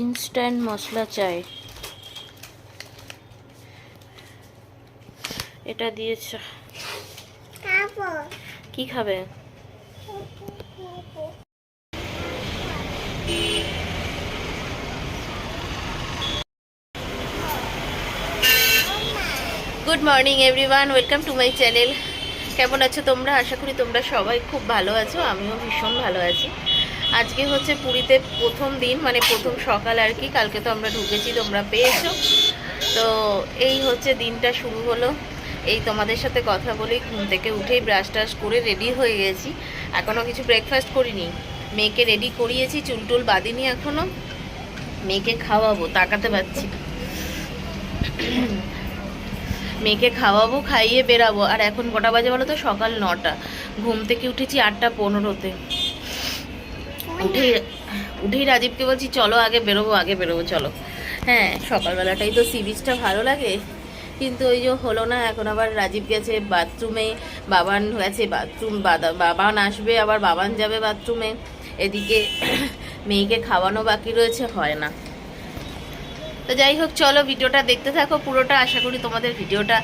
Instant মশলা চাই। এটা দিয়েছ। কি খাবে? Good morning everyone welcome to my channel কেমন আছো তোমরা? আশা করি তোমরা সবাই খুব ভালো আছো। আমিও ভীষণ ভালো আছি। আজকে হচ্ছে পুরীতে প্রথম দিন মানে প্রথম সকাল আর কি, কালকে তো আমরা ঢুকেছি, তোমরা পেয়েছ। তো এই হচ্ছে দিনটা শুরু হলো। এই তোমাদের সাথে কথা বলে, ঘুম থেকে উঠেই ব্রাশ টাশ করে রেডি হয়ে গেছি। এখনও কিছু ব্রেকফাস্ট করিনি। মেয়েকে রেডি করিয়েছি, চুল টুল বাঁধিনি এখনও। মেয়েকে খাওয়াবো, তাকাতে পারছি। মেয়েকে খাওয়াবো, খাইয়ে বেরাবো। আর এখন কটা বাজে বলো তো? সকাল নটা। ঘুম থেকে উঠেছি আটটা পনেরোতে। উঠেই উঠেই রাজীবকে বলছি, চলো, আগে বেরোবো আগে বেরোবো, চলো। হ্যাঁ সকালবেলাটাই তো সি বিচটা ভালো লাগে। কিন্তু ওই যে হলো না, এখন আবার রাজীব গেছে বাথরুমে, বাবান গেছে বাথরুম বাবান আসবে, আবার বাবান যাবে বাথরুমে। এদিকে মেয়েকে খাওয়ানো বাকি রয়েছে, হয় না। তো যাই হোক, চলো ভিডিওটা দেখতে থাকো, পুরোটা আশা করি তোমাদের ভিডিওটা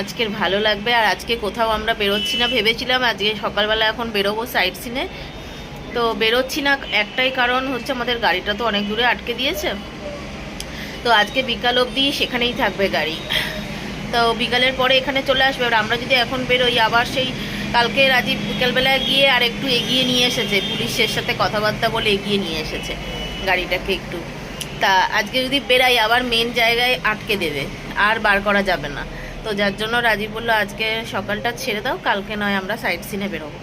আজকের ভালো লাগবে। আর আজকে কোথাও আমরা বেরোচ্ছি না, ভেবেছিলাম আজকে সকালবেলা এখন বেরোবো সাইড সিনে তো বেরোচ্ছি না, একটাই কারণ হচ্ছে আমাদের গাড়িটা তো অনেক দূরে আটকে দিয়েছে। তো আজকে বিকাল অবধি সেখানেই থাকবে গাড়ি। তো বিকালের পরে এখানে চলে আসবে। আর আমরা যদি এখন বেরোই, আবার সেই কালকে রাজীব বিকালবেলায় গিয়ে আর একটু এগিয়ে নিয়ে এসেছে। পুলিশের সাথে কথাবার্তা বলে এগিয়ে নিয়ে এসেছে গাড়িটাকে একটু। তা আজকে যদি বেরাই, আবার মেন জায়গায় আটকে দেবে, আর বার করা যাবে না। তো যার জন্য রাজীব বলল, আজকে সকালটা ছেড়ে দাও, কালকে নয় আমরা সাইড সিনে বেরোবো।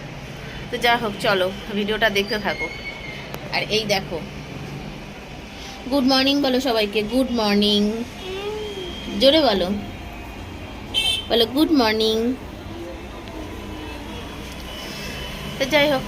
তো যা হোক, চলো, ভিডিওটা দেখতে থাকো। আর এই দেখো। গুড মর্নিং বলো সবাইকে গুড মর্নিং জোরে বলো। বলো গুড মর্নিং তো যাই হোক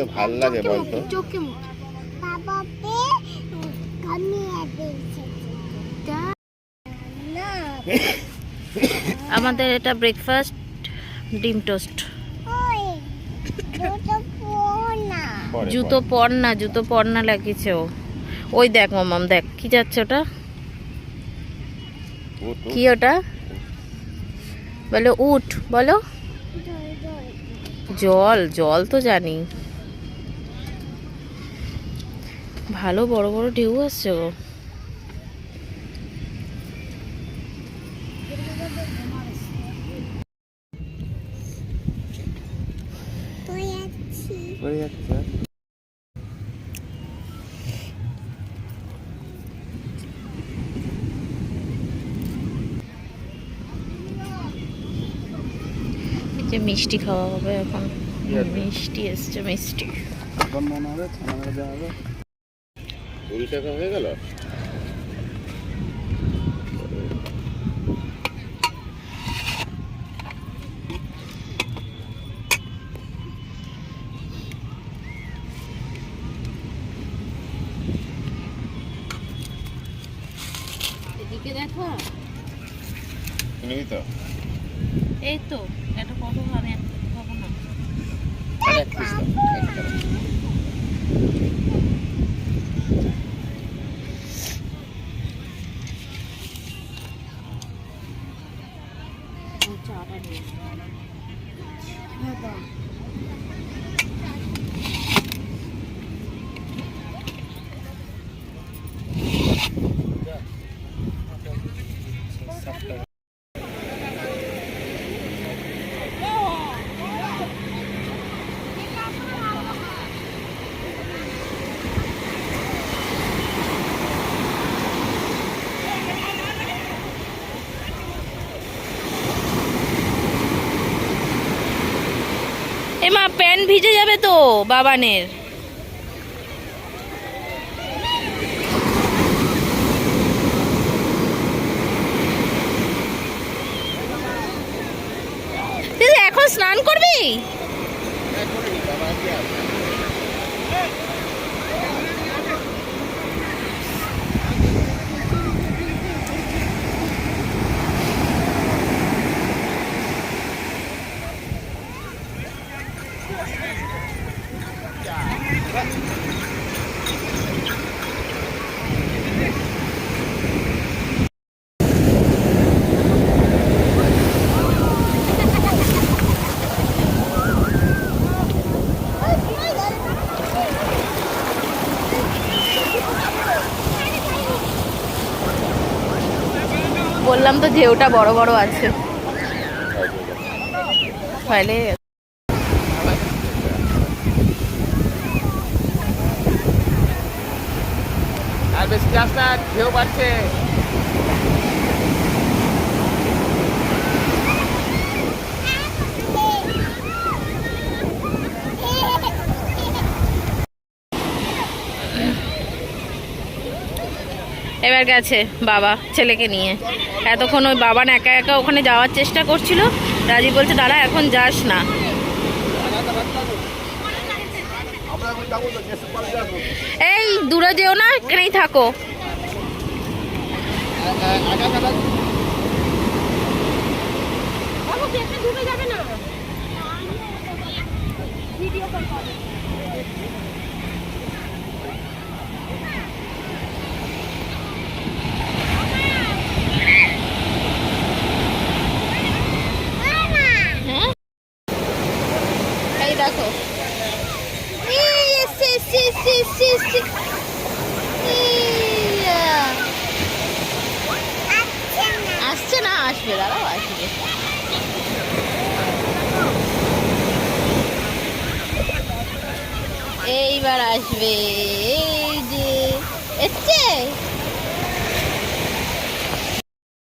না ভালো লাগে বলতো। আমাদের এটা ব্রেকফাস্ট ডিম টোস্ট জুতো পরে। না। জুতো পর না লাগিয়েছে ও। ওই দেখ মামাম দেখ কি যাচ্ছে ওটা? ও কি ওটা? বলো উঠ বলো। জল জল তো জানি। ভালো বড় বড় ঢেউ আসছে গো যে মিষ্টি খাওয়া হবে এখন। মিষ্টি এসছে মিষ্টি। কুড়ি টাকা হয়ে গেল? এদিকে দেখো। এই তো এটা কত ভাবে খাব না আর এক পিস দাও এক টাকা। চাটা নিয়ে এমা প্যান্ট ভিজে যাবে তো বাবানের। এখন স্নান করবি? বললাম তো ঢেউটা বড় বড় আছে। আর বেশি না ঢেউ বাড়ছে। এবার গেছে বাবা ছেলেকে নিয়ে। এতক্ষণ ওই বাবা না একা একা ওখানে যাওয়ার চেষ্টা করছিল। রাজীব বলছে দাদা এখন যাস না। এই, দূরে যেও না, এখানেই থাকো। হ্যাঁ এই দেখো এই এসছে, এসছে, এসছে, এসছে, এসছে। ইয়া। আসছে না আসবে দাঁড়াও আসবে এইবার আসবে এই যে এসছে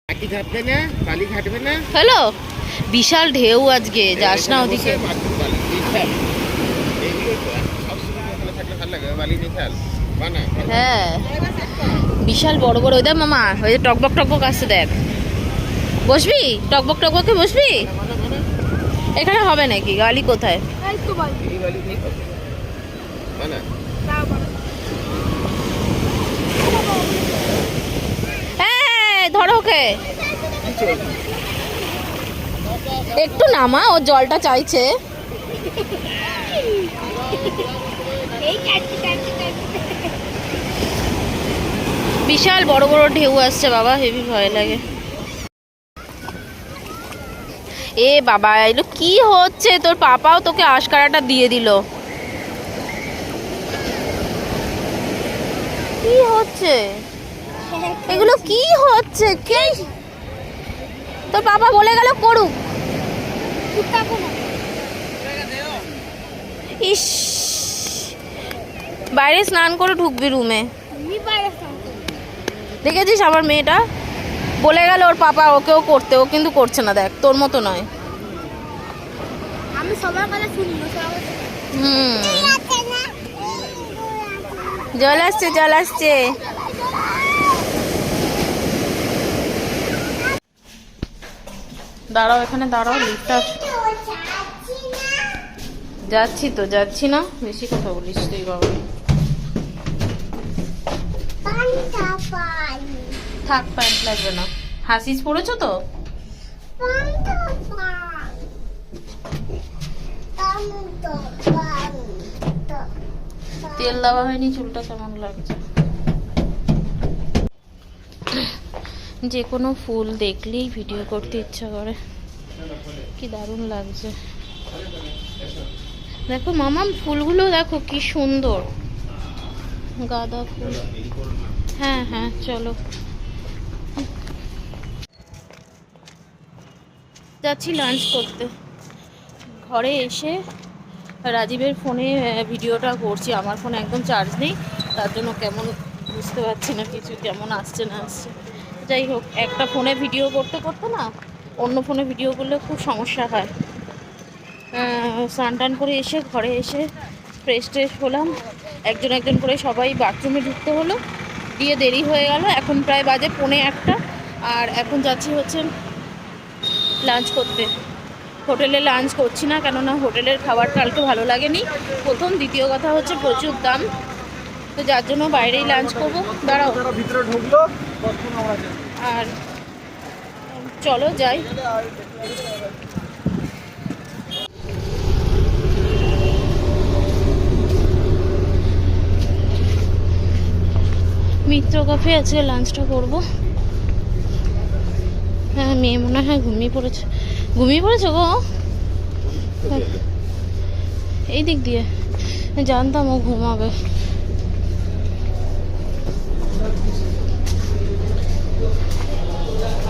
মাটি ঘাটবে না বালি ঘাটবে না হ্যালো বিশাল ঢেউ আজকে যাস না ওদিকে। হ্যাঁ। বিশাল বড় বড় ওই দেখ মামা ওই যে টকবক টকবক আসছে দেখ। বসবি? টকবক টকবকে বসবি? এখানে হবে নাকি? গালি কোথায়। হ্যাঁ ধরো ওকে। একটু নামা, ও জলটা চাইছে। বিশাল বড় বড় ঢেউ আসছে বাবা, হেভি ভয় লাগে। এ বাবা এগুলো কি হচ্ছে? তোর পাপাও তোকে আশকারাটা দিয়ে দিল। কি হচ্ছে? এগুলো কি হচ্ছে? কে? তোর বাবা বলে গেল করুক। ইস বাইরে স্নান করে ঢুকবি রুমে। দেখেছিস আমার মেয়েটা বলে গেল ওর পাপা ওকেও করতে ও কিন্তু করছে না দেখ তোর মতো নয় আমি সবার কথা। হুম। জল আসছে জল আসছে দাঁড়াও, এখানে দাঁড়াও লিফট যাচ্ছি তো, যাচ্ছি না? বেশি কথা বলিস তুই, বাবা। থাক, প্যান্ট লাগবে না। হাসিস পড়েছো তা- তেল দেওয়া হয়নি, চুলটা কেমন লাগছে? যে কোনো ফুল দেখলেই ভিডিও করতে ইচ্ছা করে। কি দারুণ লাগছে। দেখো মামাম ফুলগুলো দেখো কি সুন্দর। গাঁদা ফুল। হ্যাঁ হ্যাঁ চলো। যাচ্ছি লাঞ্চ করতে। ঘরে এসে রাজীবের ফোনে ভিডিওটা করছি। আমার ফোনে একদম চার্জ নেই। তার জন্য কেমন বুঝতে পারছি না, কিছু কেমন আসছে না আসছে। যাই হোক, একটা ফোনে ভিডিও করতে করতে না, অন্য ফোনে ভিডিও করলে খুব সমস্যা হয়। স্নান টান করে এসে ঘরে এসে ফ্রেশ ট্রেশ হলাম। একজন একজন করে সবাই বাথরুমে ঢুকতে হলো। দিয়ে দেরি হয়ে গেল, এখন প্রায় বাজে পৌনে একটা। আর এখন যাচ্ছি হচ্ছে লাঞ্চ করতে। হোটেলে লাঞ্চ করছি না, কেননা হোটেলের খাবার কালকে ভালো লাগেনি। প্রথম, দ্বিতীয় কথা হচ্ছে প্রচুর দাম। তো যার জন্য বাইরেই লাঞ্চ করব। দাঁড়াও। ভিতরে ঢুকলো। আর চলো যাই। মিত্র কাফে আজকে লাঞ্চটা করব। হ্যাঁ মেয়ে মনে হয় ঘুমিয়ে পড়েছে। ঘুমিয়ে পড়েছে গো। এই দিক দিয়ে। জানতাম ও ঘুমাবে।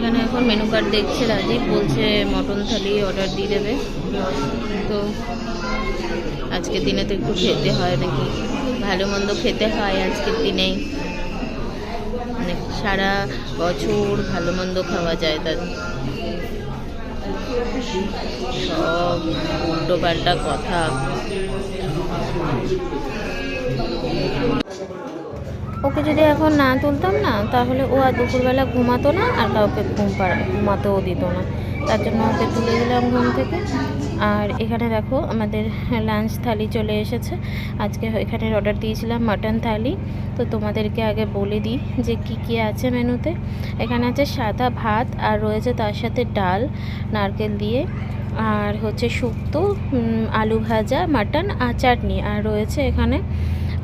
এখানে এখন মেনু কার্ড দেখছে রাজীব, বলছে মটন থালি অর্ডার দিয়ে দেবে। তো আজকের দিনে তো একটু খেতে হয় নাকি? ভালো মন্দ খেতে হয় আজকের দিনেই মানে সারা বছর ভালো মন্দ খাওয়া যায় তার। সব উল্টো পাল্টা কথা। ওকে যদি এখন না তুলতাম না, তাহলে ও আর দুপুরবেলা ঘুমাতো না আর কাউকে ঘুম পাড়া, ঘুমাতেও দিত না। তার জন্য ওকে তুলে দিলাম ঘুম থেকে। আর এখানে দেখো আমাদের লাঞ্চ থালি চলে এসেছে। আজকে এখানে অর্ডার দিয়েছিলাম মাটন থালি। তো তোমাদেরকে আগে বলে দিই যে কি কি আছে মেনুতে। এখানে আছে সাদা ভাত আর রয়েছে তার সাথে ডাল, নারকেল দিয়ে। আর হচ্ছে শুক্তো আলু ভাজা মাটন আর চাটনি। আর রয়েছে এখানে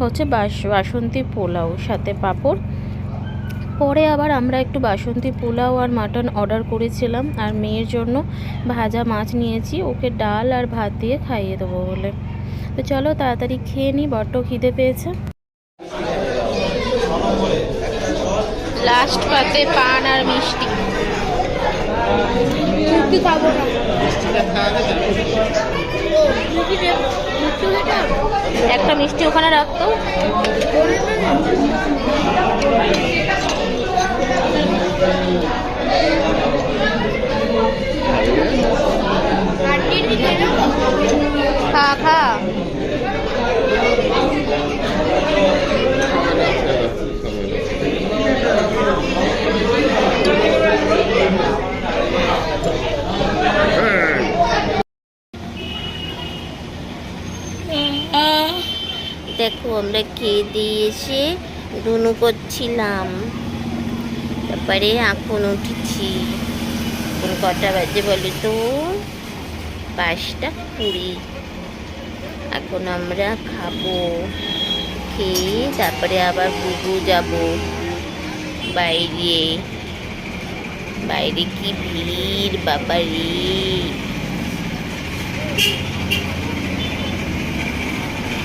হচ্ছে বাস বাসন্তী পোলাও সাথে পাঁপড়। পরে আবার আমরা একটু বাসন্তী পোলাও আর মাটন অর্ডার করেছিলাম আর মেয়ের জন্য ভাজা মাছ নিয়েছি। ওকে ডাল আর ভাত দিয়ে খাইয়ে দেবো বলে। তো চলো তাড়াতাড়ি খেয়ে নিই বড্ড খিদে পেয়েছে। লাস্ট পাতে পান আর মিষ্টি। খাব না? একটা মিষ্টি ওখানে রাখতো। আন্টির কি খেলো? খা খা দেখো আমরা খেয়ে দিয়ে এসে ধুনু করছিলাম। তারপরে এখন উঠেছি। এখন কটা বাজে বলো তো? পাঁচটা কুড়ি। এখন আমরা খাব, খেয়ে তারপরে আবার বুবু যাব। বাইরে। বাইরে কি ভিড়, বাবারি।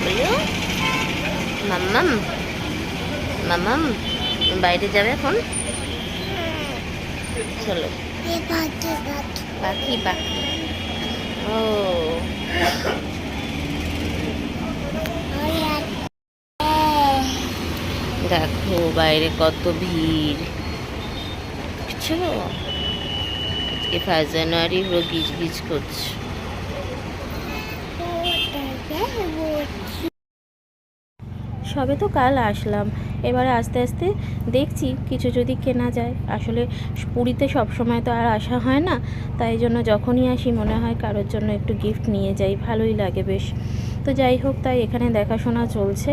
বলো। মাম্মাম। মামাম বাইরে যাবে এখন? চলো। পাখি পাখি। ও। দেখো বাইরে কত ভিড়। দেখছ আজকে ফার্স্ট জানুয়ারি হলো গিজ গিজ করছে। সবে তো কাল আসলাম। এবারে আস্তে আস্তে দেখছি কিছু যদি কেনা যায়। আসলে পুরীতে সব সময় তো আর আসা হয় না। তাই জন্য যখনই আসি মনে হয় কারোর জন্য একটু গিফট নিয়ে যাই। ভালোই লাগে বেশ। তো যাই হোক, তাই এখানে দেখাশোনা চলছে।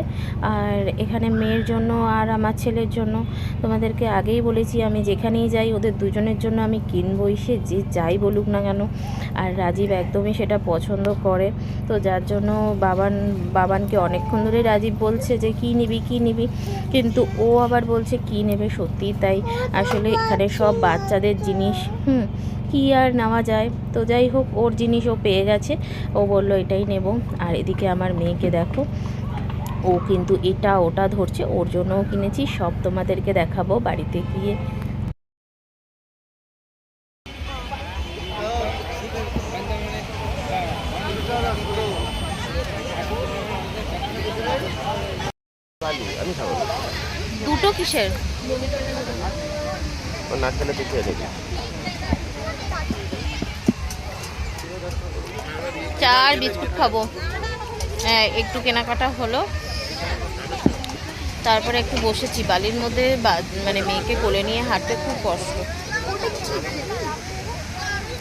আর এখানে মেয়ের জন্য আর আমার ছেলের জন্য তোমাদেরকে আগেই বলেছি, আমি যেখানেই যাই ওদের দুজনের জন্য আমি কিনবই, সে যে যাই বলুক না কেন। আর রাজীব একদমই সেটা পছন্দ করে। তো যার জন্য বাবান, বাবানকে অনেকক্ষণ ধরে রাজীব বলছে যে, কী নিবি কী নিবি? কিন্তু ও আবার বলছে, কী নেবে? সত্যি তাই। আসলে এখানে সব বাচ্চাদের জিনিস, হুম কী আর নেওয়া যায়? তো যাই হোক ওর জিনিস ও পেয়ে গেছে। ও বলল এটাই নেব। আর এদিকে আমার মেয়েকে দেখো ও কিন্তু এটা ওটা ধরছে ওর জন্যও কিনেছি সব তোমাদেরকে দেখাবো বাড়িতে গিয়ে। দুটো কিসের? নিবি চার বিস্কুট খাব। হ্যাঁ একটু কেনাকাটা হলো। তারপরে একটু বসেছি। বালির মধ্যে বা- মানে মেয়েকে কোলে নিয়ে হাঁটতে খুব কষ্ট।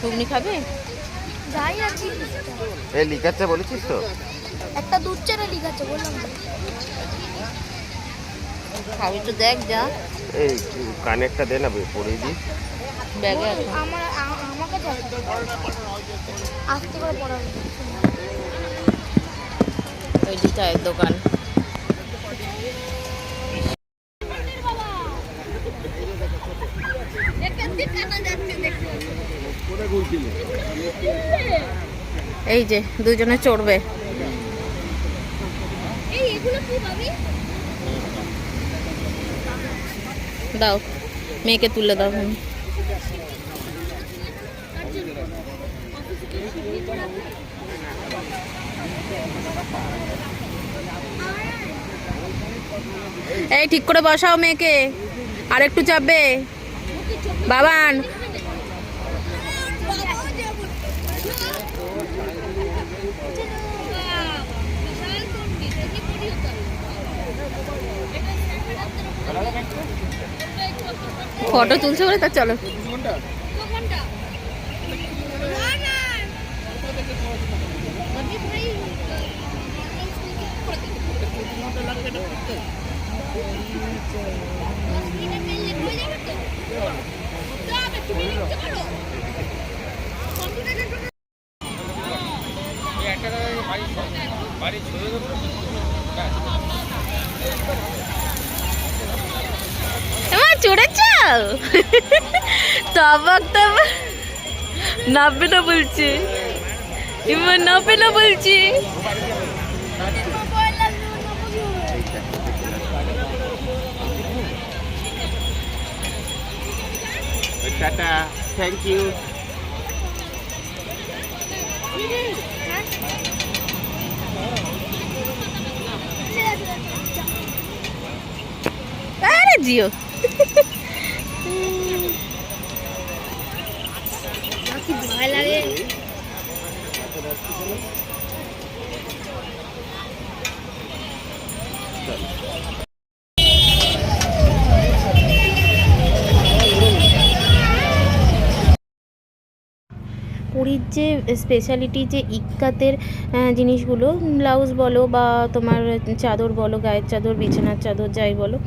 ঘুগনি খাবে? আর বলেছিস তো? একটা দুধ বললাম তো। খাবি তো দেখ যা। এই দে না দিস ব্যাগে আছে। আমার আ- আমার কাছে আছে। আস্তে করে পড়াবে। ওই যে চায়ের দোকান এই যে দুজনে চড়বে দাও মেয়েকে তুলে দাও হুম। এই ঠিক করে বসাও মেয়েকে। আর একটু চাপবে। বাবান। ফটো তুলছে বলে তার চলো। এমা চড়েছ তাবাক তাবাক। নাববে না বলছে। এমা নাববে না বলছে। টাটা থ্যাংক ইউ আরে জিও। ভয় লাগে? পুরীর যে স্পেশালিটি যে ইক্কাতের জিনিসগুলো ব্লাউজ বলো বা তোমার চাদর বলো, গায়ের চাদর, বিছানার চাদর যাই বলো,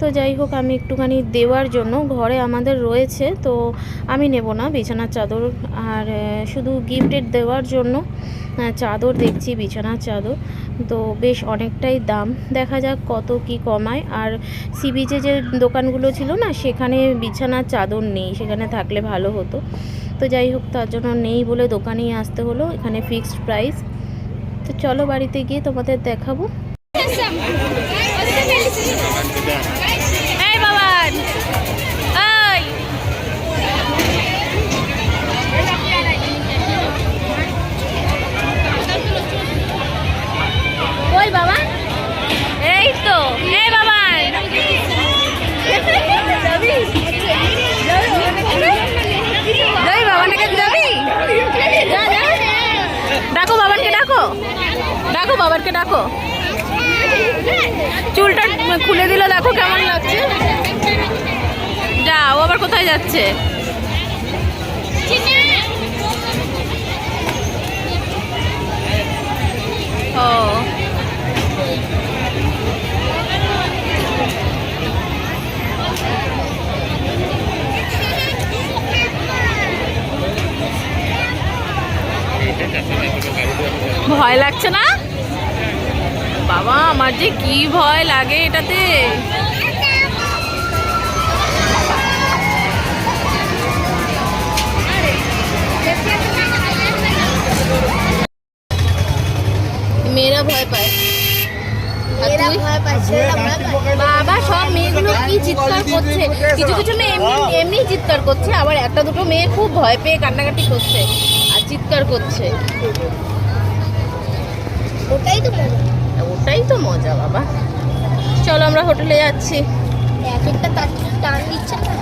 তো যাই হোক আমি একটুখানি দেওয়ার জন্য ঘরে আমাদের রয়েছে, তো আমি নেব না বিছানার চাদর, আর শুধু গিফটের দেওয়ার জন্য। চাদর দেখছি, বিছানার চাদর। তো বেশ অনেকটাই দাম। দেখা যাক কত কি কমায়। আর সি বিচে যে দোকানগুলো ছিল না, সেখানে বিছানার চাদর নেই। সেখানে থাকলে ভালো হতো। তো যাই হোক, তার জন্য নেই বলে দোকানেই আসতে হলো। এখানে ফিক্সড প্রাইস তো চলো বাড়িতে গিয়ে তোমাদের দেখাবো। যাচ্ছে। ও। ভয় লাগছে না? বাবা আমার যে কি ভয় লাগে এটাতে। তুই? বাবা সব মেয়েগুলো কি চিৎকার করছে? কিছু কিছু মেয়ে এমনি এমনি চিৎকার করছে আবার একটা দুটো মেয়ে খুব ভয় পেয়ে কান্নাকাটি করছে আর চিৎকার করছে। ওটাই তো মজা। ওটাই তো মজা বাবা। চলো আমরা হোটেলে যাচ্ছি। এক একটা তার টান দিচ্ছে না?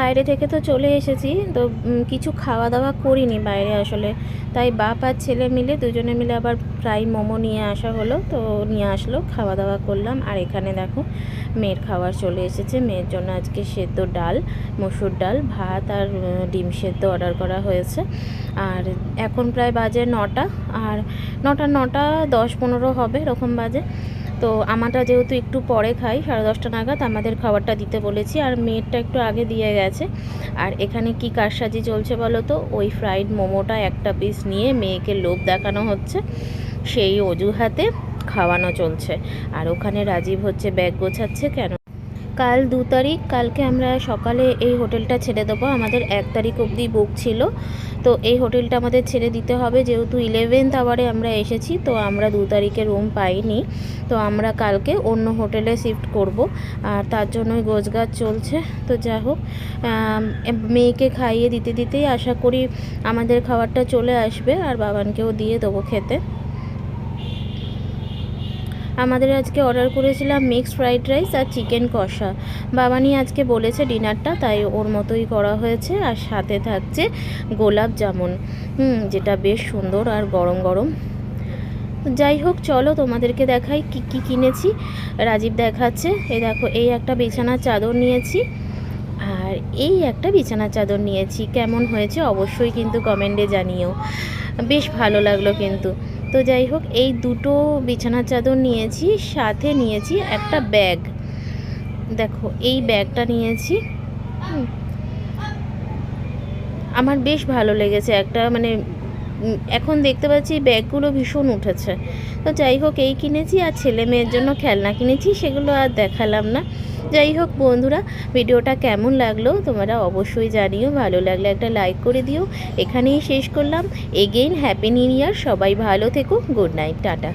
বাইরে থেকে তো চলে এসেছি, তো কিছু খাওয়া দাওয়া করিনি বাইরে আসলে। তাই বাপ আর ছেলে মিলে দুজনে মিলে আবার ফ্রাই মোমো নিয়ে আসা হলো, তো নিয়ে আসলো, খাওয়া দাওয়া করলাম। আর এখানে দেখো, মেয়ের খাবার চলে এসেছে। মেয়ের জন্য আজকে সেদ্ধ ডাল, মসুর ডাল, ভাত আর ডিম সেদ্ধ অর্ডার করা হয়েছে। আর এখন প্রায় বাজে নটা, আর নটা নটা দশ পনেরো হবে এরকম বাজে। তো আমারটা যেহেতু একটু পরে খাই, সাড়ে দশটা নাগাদ আমাদের খাবারটা দিতে বলেছি আর মেয়েরটা একটু আগে দিয়ে গেছে। আর এখানে কি কারসাজি চলছে বলো তো? ওই ফ্রাইড মোমোটা একটা পিস নিয়ে মেয়েকে লোভ দেখানো হচ্ছে। সেই অজুহাতে খাওয়ানো চলছে। আর ওখানে রাজীব হচ্ছে ব্যাগ গোছাচ্ছে, কেন কাল দু তারিখ, কালকে আমরা সকালে এই হোটেলটা ছেড়ে দেবো। আমাদের এক তারিখ অবধি বুক ছিল। তো এই হোটেলটা আমাদের ছেড়ে দিতে হবে। যেহেতু ইলেভেন্থ আওয়ারে আমরা এসেছি, তো আমরা দু তারিখে রুম পাইনি। তো আমরা কালকে অন্য হোটেলে শিফট করব। আর তার জন্যই গোছগাছ চলছে। তো যা হোক মেয়েকে খাইয়ে দিতে দিতেই আশা করি আমাদের খাবারটা চলে আসবে। আর বাবানকেও দিয়ে দেবো খেতে। আমাদের আজকে অর্ডার করেছিলাম মিক্সড ফ্রাইড রাইস আর চিকেন কষা। বাবানি আজকে বলেছে ডিনারটা তাই ওর মতোই করা হয়েছে আর সাথে থাকছে গোলাপ জামুন। হুম, যেটা বেশ সুন্দর আর গরম গরম। যাই হোক, চলো তোমাদেরকে দেখাই কি কি কিনেছি। রাজীব দেখাচ্ছে, এই দেখো, এই একটা বিছানার চাদর নিয়েছি। আর এই একটা বিছানার চাদর নিয়েছি। কেমন হয়েছে অবশ্যই কিন্তু কমেন্টে জানিও। বেশ ভালো লাগল কিন্তু। তো যাই হোক, এই দুটো বিছানার চাদর নিয়েছি, সাথে নিয়েছি একটা ব্যাগ। দেখো, এই ব্যাগটা নিয়েছি। আমার বেশ ভালো লেগেছে একটা মানে এখন দেখতে পাচ্ছি ব্যাগগুলো ভীষণ উঠেছে। তো যাই হোক, এই কিনেছি আর ছেলে মেয়ের জন্য খেলনা কিনেছি, সেগুলো আর দেখালাম না। যাই হোক বন্ধুরা, ভিডিওটা কেমন লাগল তোমরা অবশ্যই জানিও, ভালো লাগলে একটা লাইক করে দিও। এখানেই শেষ করলাম। এগেইন, হ্যাপি নিউ ইয়ার, সবাই ভালো থেকো, গুড নাইট, টাটা।